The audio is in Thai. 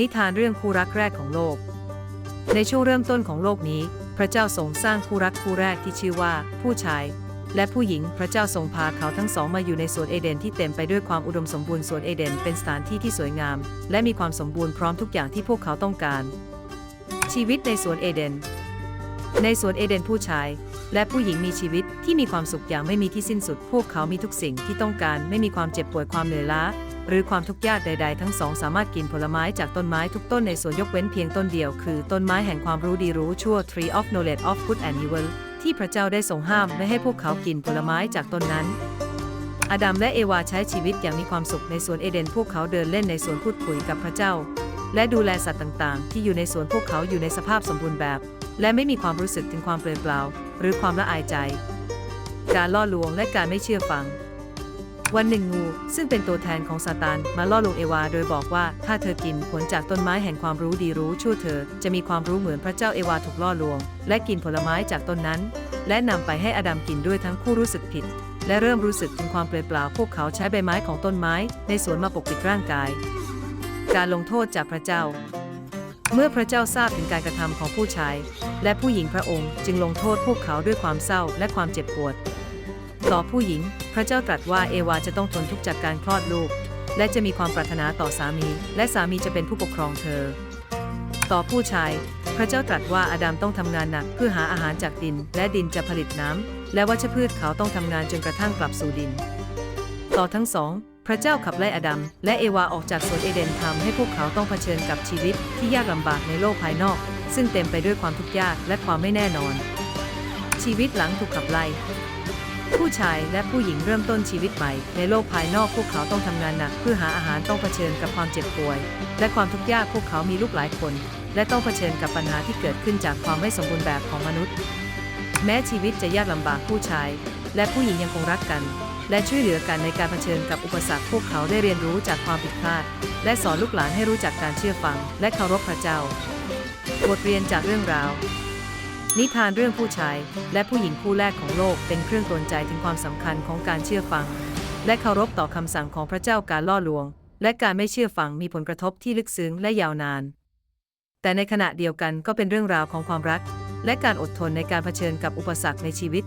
นิทานเรื่องคู่รักแรกของโลก ในช่วงเริ่มต้นของโลกนี้ พระเจ้าทรงสร้างคู่รักคู่แรกที่ชื่อว่า ผู้ชาย และผู้หญิงพระเจ้าทรงพาเขาทั้งสองมาอยู่ในสวนเอเดนที่เต็มไปด้วยความอุดมสมบูรณ์สวนเอเดนเป็นสถานที่ที่สวยงาม และมีความสมบูรณ์พร้อมทุกอย่างที่พวกเขาต้องการ ชีวิตในสวนเอเดน ในสวนเอเดนผู้ชาย และผู้หญิงมีชีวิตที่มีความสุขอย่างไม่มีที่สิ้นสุด พวกเขามีทุกสิ่งที่ต้องการ ไม่มีความเจ็บป่วยความเหนื่อยล้า หรือความทุกข์ยากใด ๆ ทั้งสองสามารถกินผลไม้จากต้นไม้ทุกต้นในสวนยกเว้นเพียงต้นเดียว คือต้นไม้แห่งความรู้ดีรู้ชั่ว Tree of Knowledge of Good and Evil ที่พระเจ้าได้ทรงห้ามไม่ให้พวกเขากินผลไม้จากต้นนั้นอาดัมและเอวาใช้ชีวิตอย่างมีความสุขในสวนเอเดน พวกเขาเดินเล่นในสวนพูดคุยกับพระเจ้า และดูแลสัตว์ต่าง ๆ ที่อยู่ในสวนพวกเขาอยู่ในสภาพสมบูรณ์แบบ และไม่มีความรู้สึกถึงความเปลี่ยนเปล่า หรือความละอายใจ การล่อลวงและการไม่เชื่อฟัง วันหนึ่งงู ซึ่งเป็นตัวแทนของซาตานมาล่อลวงเอวาโดยบอกว่า ถ้าเธอกินผลจากต้นไม้แห่งความรู้ดีรู้ชั่วเธอ จะมีความรู้เหมือนพระเจ้าเอวาถูกล่อลวง และกินผลไม้จากต้นนั้น และนำไปให้อดัมกินด้วยทั้งคู่รู้สึกผิด และเริ่มรู้สึกถึงความเปลี่ยเปล่าพวกเขาใช้ใบไม้ของต้นไม้ ในสวนมาปกปิดร่างกาย การลงโทษจากพระเจ้าเมื่อพระเจ้าทราบถึงการกระทำของผู้ชาย และผู้หญิงพระองค์จึงลงโทษพวกเขาด้วยความเศร้าและความเจ็บปวด ต่อผู้หญิง พระเจ้าตรัสว่าเอวาจะต้องทนทุกข์จากการคลอดลูก และจะมีความปรารถนาต่อสามี และสามีจะเป็นผู้ปกครองเธอ ต่อผู้ชาย พระเจ้าตรัสว่าอาดัมต้องทำงานหนักเพื่อหาอาหารจากดิน และดินจะผลิตน้ำและวัชพืชเขาต้องทำงานจนกระทั่งกลับสู่ดิน ต่อทั้งสองพระเจ้าขับไล่อาดัมและเอวาออกจากสวนเอเดนทำให้พวกเขาต้องเผชิญกับชีวิตที่ยากลำบากในโลกภายนอก ซึ่งเต็มไปด้วยความทุกข์ยากและความไม่แน่นอน ชีวิตหลังถูกขับไล่ ผู้ชายและผู้หญิงเริ่มต้นชีวิตใหม่ ในโลกภายนอกพวกเขาต้องทำงานหนัก เพื่อหาอาหารต้องเผชิญกับความเจ็บป่วย และความทุกข์ยากพวกเขามีลูกหลายคน และต้องเผชิญกับปัญหาที่เกิดขึ้นจากความไม่สมบูรณ์แบบของมนุษย์ แม้ชีวิตจะยากลำบากผู้ชาย และผู้หญิงยังคงรักกัน และช่วยเหลือกันในการเผชิญกับอุปสรรคพวกเขาได้เรียนรู้จากความผิดพลาด และสอนลูกหลานให้รู้จักการเชื่อฟัง และเคารพพระเจ้า บทเรียนจากเรื่องราว นิทานเรื่องผู้ชายและผู้หญิงคู่แรกของโลกเป็นเครื่องกลนใจถึงความสำคัญของการเชื่อฟัง และเคารพต่อคำสั่งของพระเจ้าการล่อลวง และการไม่เชื่อฟังมีผลกระทบที่ลึกซึ้งและยาวนาน แต่ในขณะเดียวกันก็เป็นเรื่องราวของความรัก และการอดทนในการเผชิญกับอุปสรรคในชีวิต